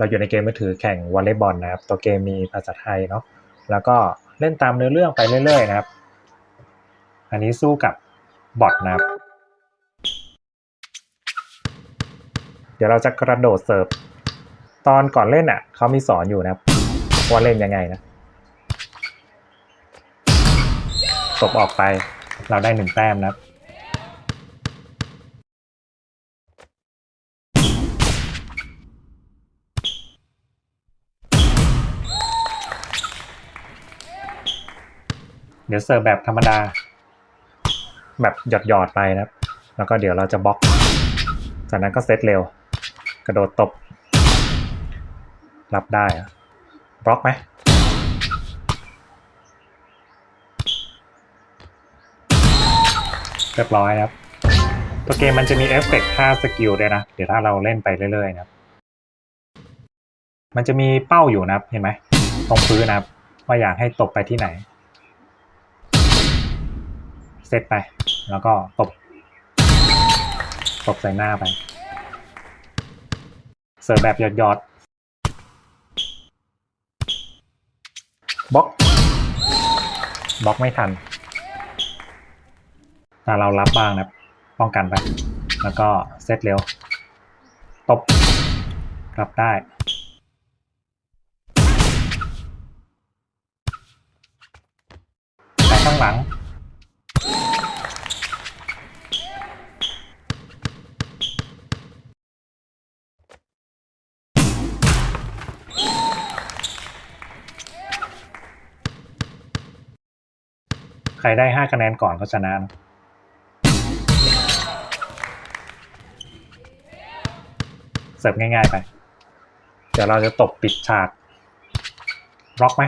เราอยู่ในเกมมือถือแข่งวอลเลย์บอลนะครับ ตัวเกมมีภาษาไทยเนาะ แล้วก็เล่นตามเนื้อเรื่องไปเรื่อยๆนะครับ อันนี้สู้กับบอทนะครับ เดี๋ยวเราจะกระโดดเสิร์ฟ ตอนก่อนเล่นอะเขามีสอนอยู่นะครับว่าเล่นยังไงนะ ตบออกไป เราได้หนึ่งแต้มนะครับ เดี๋ยวเสิร์ฟแบบธรรมดา แบบหยอดหยอดไปนะครับ แล้วก็เดี๋ยวเราจะบล็อก จากนั้นก็เซตเร็ว กระโดดตบ รับได้บล็อกไหมเรียบร้อยนะครับ ตัวเกมมันจะมีเอฟเฟกต์ท่าสกิลด้วยนะ เดี๋ยวถ้าเราเล่นไปเรื่อยๆนะครับ มันจะมีเป้าอยู่นะครับ เห็นไหม ตรงพื้นนะครับ ว่าอยากให้ตบไปที่ไหน เซตไป แล้วก็ตบ ตบใส่หน้าไป เสิร์ฟแบบหยอดหยอดบล็อกบล็อกไม่ทันถ้าเรารับบ้างนะป้องกันไป แล้วก็เซตเร็ว ตบรับได้ แต่ข้างหลัง ใครได้ห้าคะแนนก่อนก็ชนะนะเสิร์ฟง่ายๆไป เดี๋ยวเราจะตบปิดฉากบล็อกไหม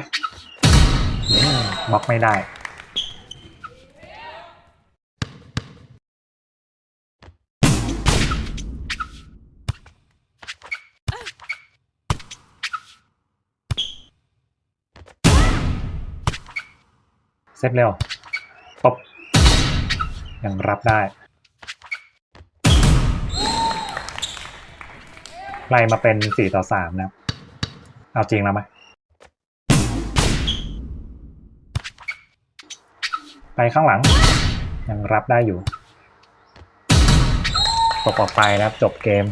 บล็อกไม่ได้เซตเร็ว ยังรับได้ ไล่มาเป็นสี่ต่อสามนะ เอาจริงแล้วไหมไปข้างหลัง ยังรับได้อยู่ตบออกไปนะครับจบเกม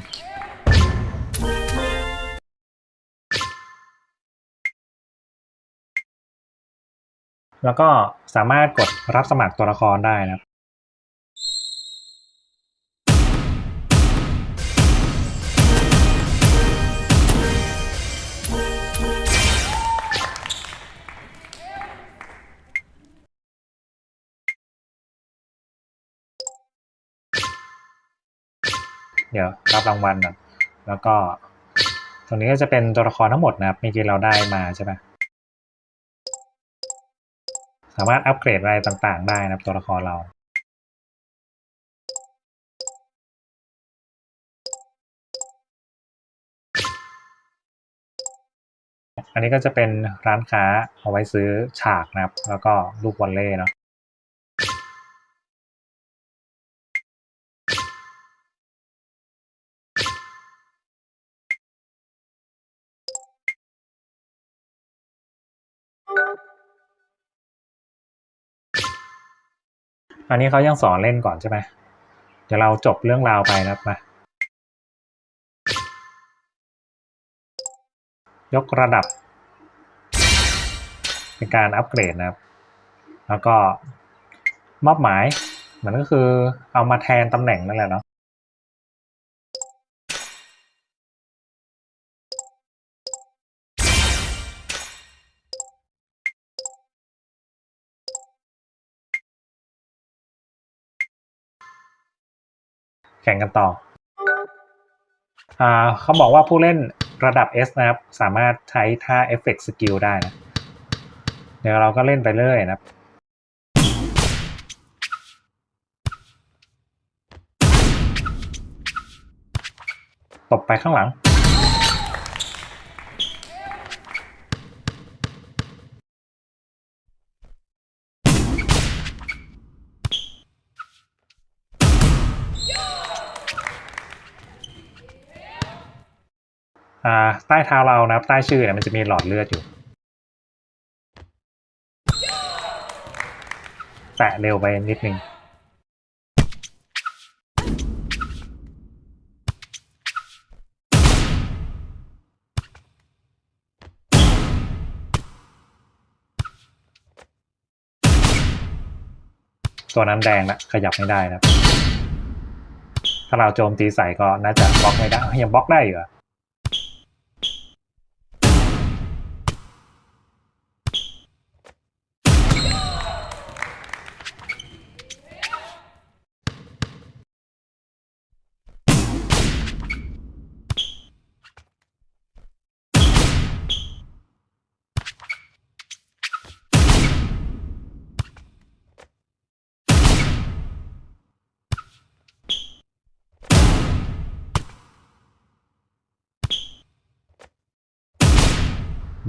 แล้วก็สามารถกดรับสมัครตัวละครได้นะครับ เดี๋ยวรับรางวัลก่อนแล้วก็ ตรงนี้ก็จะเป็นตัวละครทั้งหมดนะครับเมื่อกี้เราได้มาใช่ไหมสามารถอัปเกรดอะไรต่างๆ ได้นะครับตัวละครเราอันนี้ก็จะเป็นร้านค้าเอาไว้ซื้อฉากนะครับ แล้วก็ลูกวอลเล่เนาะ อันนี้เขายังสอนเล่นก่อนใช่ไหมเดี๋ยวเราจบเรื่องราวไปนะครับมายกระดับ เป็นการอัปเกรดนะครับ แล้วก็มอบหมาย มันก็คือเอามาแทนตำแหน่งนั่นแหละเนาะ แข่งกันต่ออ่าเขาบอกว่าผู้เล่นระดับ S นะครับ สามารถใช้ท่าเอฟเฟกต์สกิลได้นะ เดี๋ยวเราก็เล่นไปเรื่อยนะครับตบไปข้างหลัง อ่าใต้เท้าเรานะครับ ใต้ชื่อเนี่ยมันจะมีหลอดเลือดอยู่ แตะเร็วไปนิดนึงตัวนั้นแดงละขยับไม่ได้นะถ้าเราโจมตีใส่ก็น่าจะบล็อกไม่ได้ยังบล็อกได้อยู่เห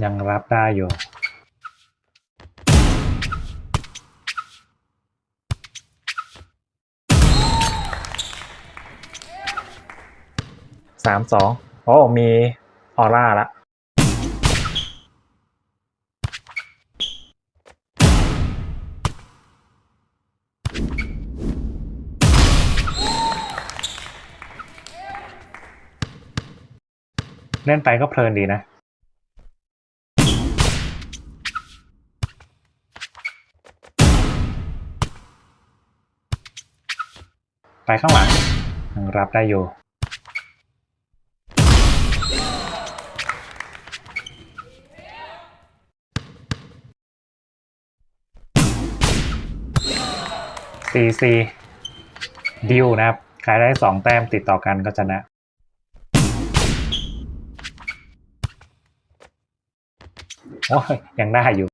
ยังรับได้อยู่ สามสองโอ้มีออร่าละเล่นไปก็เพลินดีนะ ไปข้างหลังยังรับได้อยู่ ซีซีดิวนะครับ ใครได้สองแต้มติดต่อกันก็ชนะโอ้ยยังได้อยู่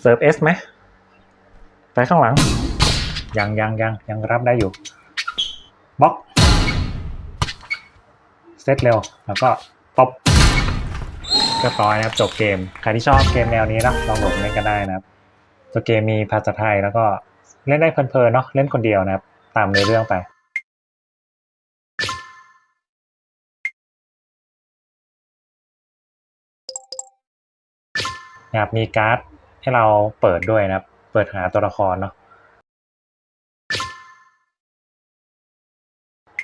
เซิร์ฟเอสไหมไปข้างหลัง ยังยังยังยังรับได้อยู่บล็อกเซตเร็ว แล้วก็ตบเรียบร้อยนะครับจบเกม ใครที่ชอบเกมแนวนี้นะลองโหลดเล่นกันได้นะครับตัวเกมมีภาษาไทยแล้วก็เล่นได้เพลินๆเนาะเล่นคนเดียวนะครับ ตามเนื้อเรื่องไปนะครับมีการ์ด ให้เราเปิดด้วยนะครับ เปิดหาตัวละครเนาะ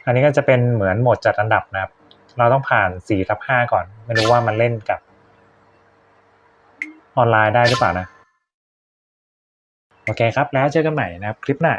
อันนี้ก็จะเป็นเหมือนโหมดจัดอันดับนะครับ เราต้องผ่านสี่ทับห้าก่อน ไม่รู้ว่ามันเล่นกับ ออนไลน์ได้หรือเปล่านะ โอเคครับ แล้วเจอกันใหม่นะครับ คลิปหน้า